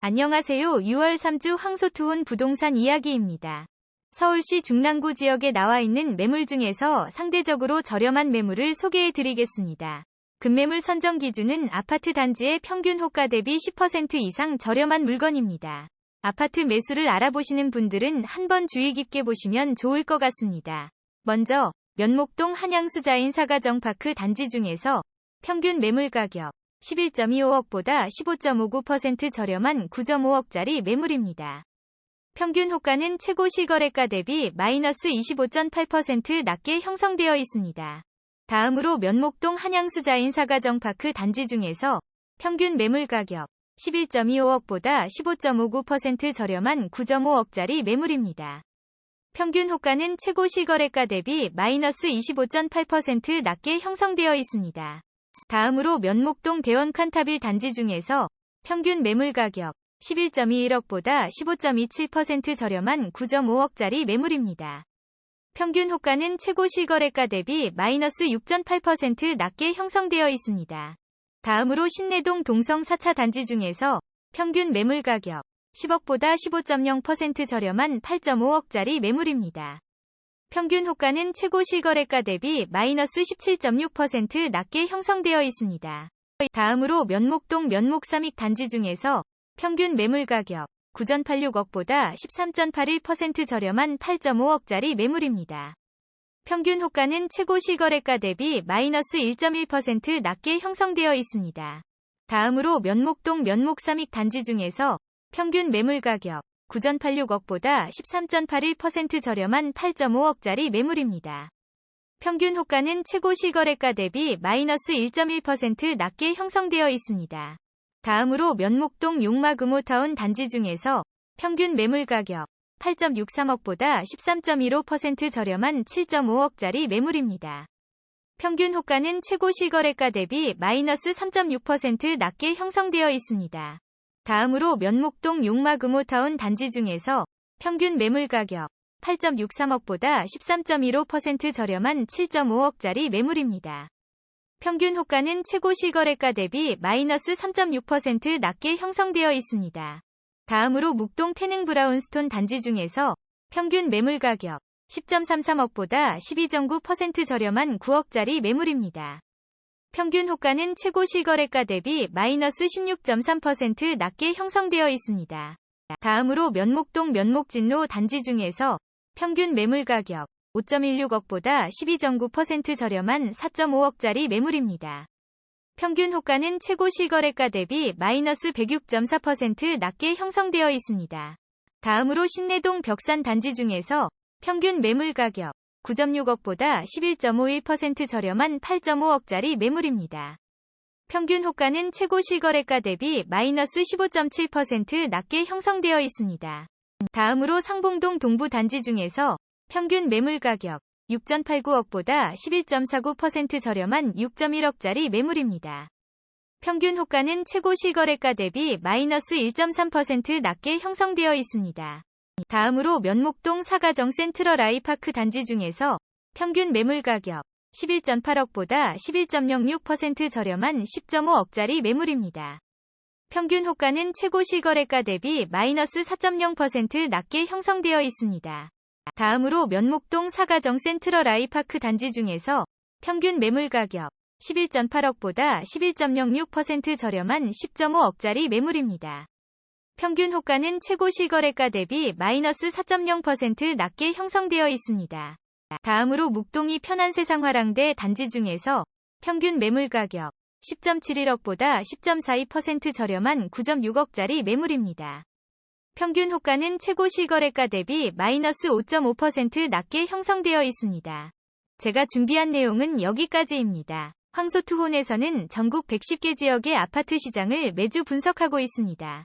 안녕하세요. 6월 3주 황소투혼 부동산 이야기입니다. 서울시 중랑구 지역에 나와 있는 매물 중에서 상대적으로 저렴한 매물을 소개해 드리겠습니다. 급매물 선정 기준은 아파트 단지의 평균 호가 대비 10% 이상 저렴한 물건입니다. 아파트 매수를 알아보시는 분들은 한번 주의 깊게 보시면 좋을 것 같습니다. 먼저 면목동 한양수자인 사가정파크 단지 중에서 평균 매물 가격 11.25억보다 15.59% 저렴한 9.5억짜리 매물입니다. 평균 호가는 최고 실거래가 대비 마이너스 25.8% 낮게 형성되어 있습니다. 다음으로 면목동 한양수자인 사가정파크 단지 중에서 평균 매물 가격 11.25억보다 15.59% 저렴한 9.5억짜리 매물입니다. 평균 호가는 최고 실거래가 대비 마이너스 25.8% 낮게 형성되어 있습니다. 다음으로 면목동 대원 칸타빌 단지 중에서 평균 매물 가격 11.21억보다 15.27% 저렴한 9.5억짜리 매물입니다. 평균 호가는 최고 실거래가 대비 마이너스 6.8% 낮게 형성되어 있습니다. 다음으로 신내동 동성 4차 단지 중에서 평균 매물 가격 10억보다 15.0% 저렴한 8.5억짜리 매물입니다. 평균 호가는 최고 실거래가 대비 마이너스 17.6% 낮게 형성되어 있습니다. 다음으로 면목동 면목삼익 단지 중에서 평균 매물 가격 9.86억보다 13.81% 저렴한 8.5억짜리 매물입니다. 평균 호가는 최고 실거래가 대비 마이너스 1.1% 낮게 형성되어 있습니다. 다음으로 면목동 면목삼익 단지 중에서 평균 매물 가격 9.86억보다 13.81% 저렴한 8.5억짜리 매물입니다. 평균 호가는 최고 실거래가 대비 마이너스 1.1% 낮게 형성되어 있습니다. 다음으로 면목동 용마금호타운 단지 중에서 평균 매물 가격 8.63억보다 13.15% 저렴한 7.5억짜리 매물입니다. 평균 호가는 최고 실거래가 대비 마이너스 3.6% 낮게 형성되어 있습니다. 다음으로 면목동 용마금호타운 단지 중에서 평균 매물 가격 8.63억보다 13.15% 저렴한 7.5억짜리 매물입니다. 평균 호가는 최고 실거래가 대비 마이너스 3.6% 낮게 형성되어 있습니다. 다음으로 묵동 태능 브라운스톤 단지 중에서 평균 매물 가격 10.33억보다 12.9% 저렴한 9억짜리 매물입니다. 평균 호가는 최고 실거래가 대비 마이너스 16.3% 낮게 형성되어 있습니다. 다음으로 면목동 면목진로 단지 중에서 평균 매물 가격 5.16억보다 12.9% 저렴한 4.5억짜리 매물입니다. 평균 호가는 최고 실거래가 대비 마이너스 106.4% 낮게 형성되어 있습니다. 다음으로 신내동 벽산 단지 중에서 평균 매물 가격 9.6억보다 11.51% 저렴한 8.5억짜리 매물입니다. 평균 호가는 최고 실거래가 대비 마이너스 15.7% 낮게 형성되어 있습니다. 다음으로 상봉동 동부 단지 중에서 평균 매물 가격 6.89억보다 11.49% 저렴한 6.1억짜리 매물입니다. 평균 호가는 최고 실거래가 대비 마이너스 1.3% 낮게 형성되어 있습니다. 다음으로 면목동 사가정 센트럴 아이파크 단지 중에서 평균 매물 가격 11.8억보다 11.06% 저렴한 10.5억짜리 매물입니다. 평균 호가는 최고 실거래가 대비 마이너스 4.0% 낮게 형성되어 있습니다. 다음으로 면목동 사가정 센트럴 아이파크 단지 중에서 평균 매물 가격 11.8억보다 11.06% 저렴한 10.5억짜리 매물입니다. 평균 호가는 최고 실거래가 대비 마이너스 4.0% 낮게 형성되어 있습니다. 다음으로 묵동이 편한 세상 화랑대 단지 중에서 평균 매물 가격 10.71억보다 10.42% 저렴한 9.6억짜리 매물입니다. 평균 호가는 최고 실거래가 대비 마이너스 5.5% 낮게 형성되어 있습니다. 제가 준비한 내용은 여기까지입니다. 황소투혼에서는 전국 110개 지역의 아파트 시장을 매주 분석하고 있습니다.